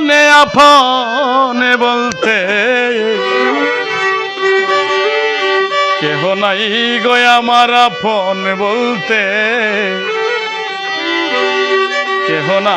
বানে আফনে বলতে। কেহ নাই গো আমার আপন বলতে। কেহ না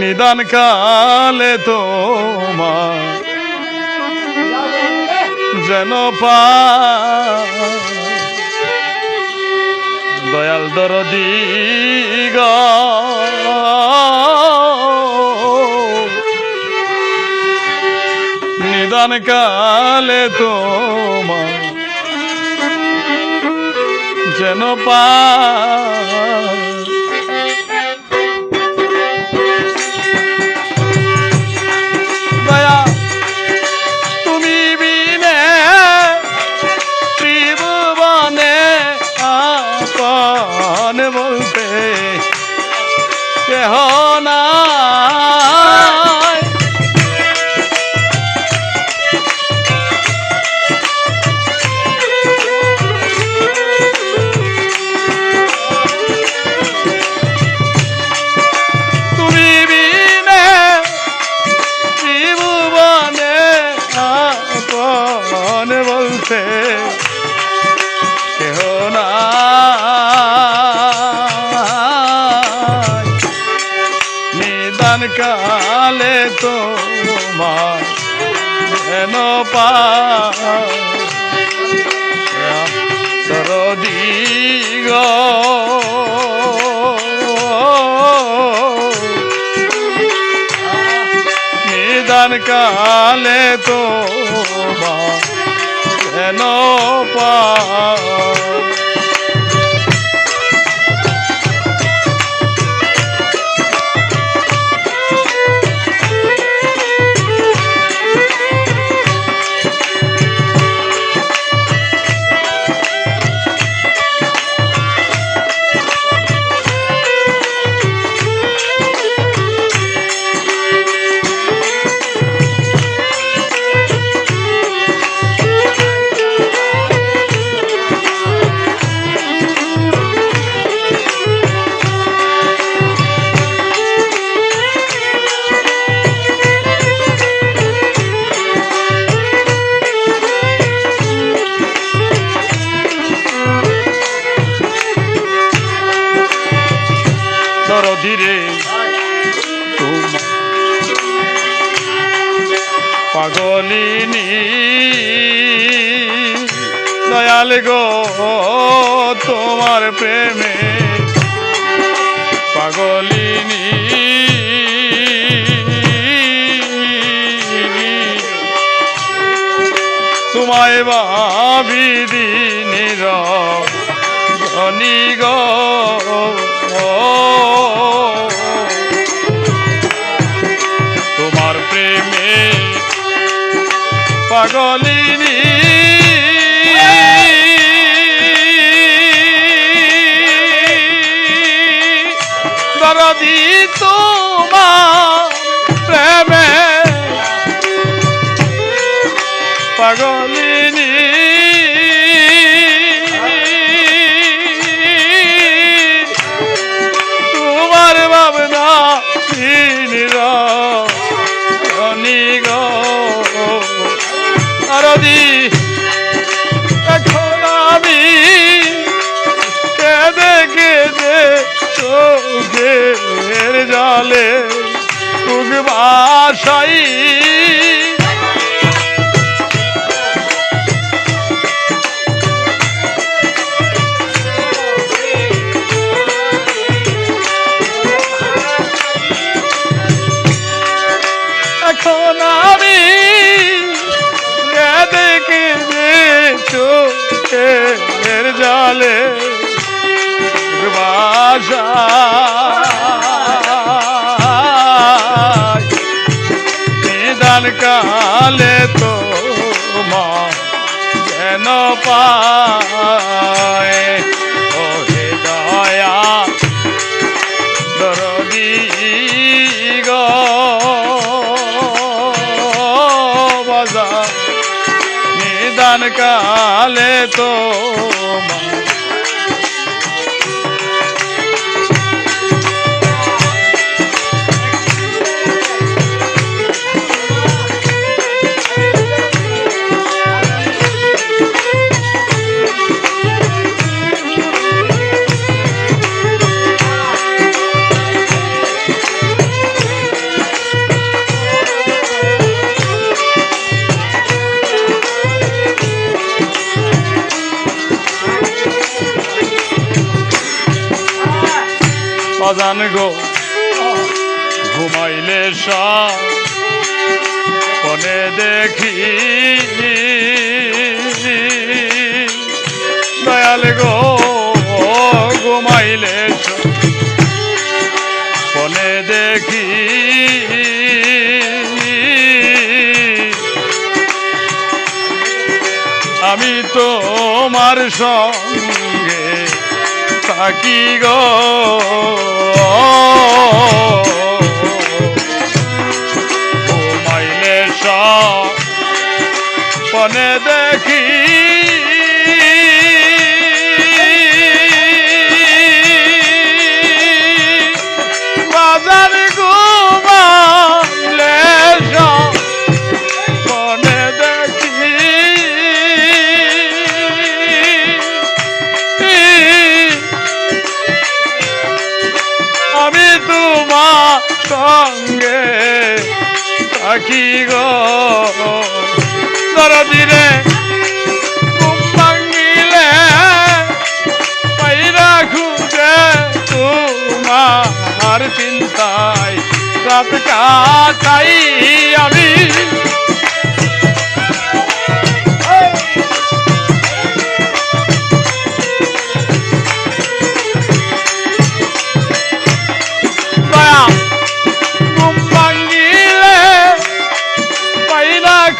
নিদান কালে তোমার যেন পা দয়াল দরদি গ। নিদান কালে তোমা যেন পা কালে তোমার যেন পা সরদিগ নিদান কালে তো যেন পা তোমার পাগলিনী দয়াল গো তোমার প্রেমে। পাগলিনী তোমায় ভাবি দিনের ধনী গো। তোমার প্রেমে পাগলিনী। দরদি তোমার প্রেমে নির আরদি এখন আমি কেঁদে কেঁদে চোখের জলে বুক বাসাই জলে বাসা নিদান কালে তো মা যেন পায়। বাজা নিদান অজান গো। ঘুমাইলে সনে দেখি। দয়াল গো, ঘুমাইলে সনে দেখি। আমি তোমার সঙ্গে থাকি গো। থাকি গো। দরদিরে ভাঙিলে পাইরা খুঁজে তোমার চিন্তায় রাত কাটাই আমি।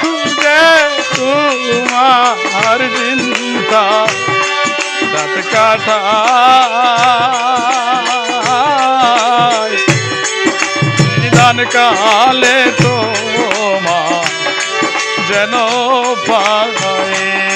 খুঁজে তোমার চিন্তা রাত কাটা নিদান কালে তোমা যেন পায়।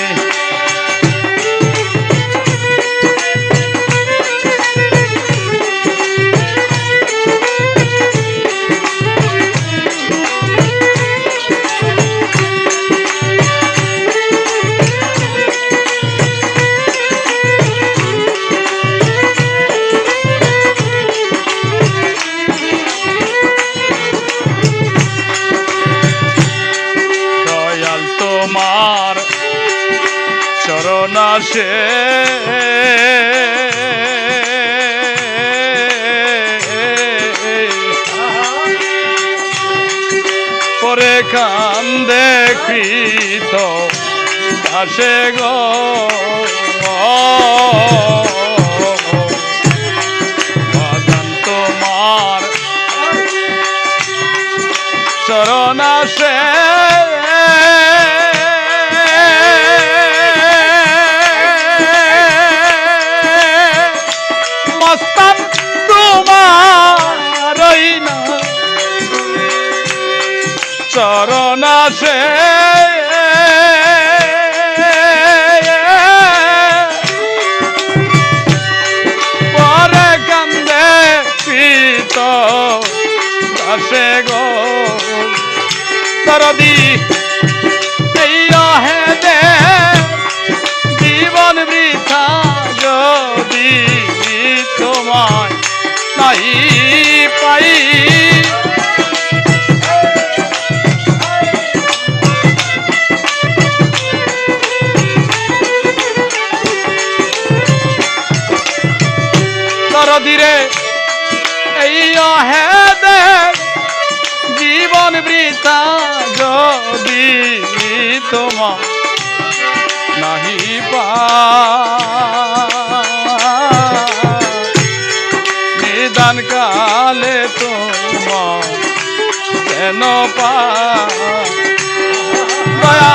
চরণ আসে। পরে কান্দে কৃত আসে গো। তোমার চরণ আসে। চরণ আছে। পরে কান্দে পিত আসে গো। দরদি বৃথা যদি তোমার নাহি পা নিদান কালে তোমার কেন পা দয়া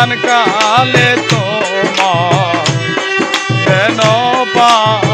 কালে তোমার কেন পায়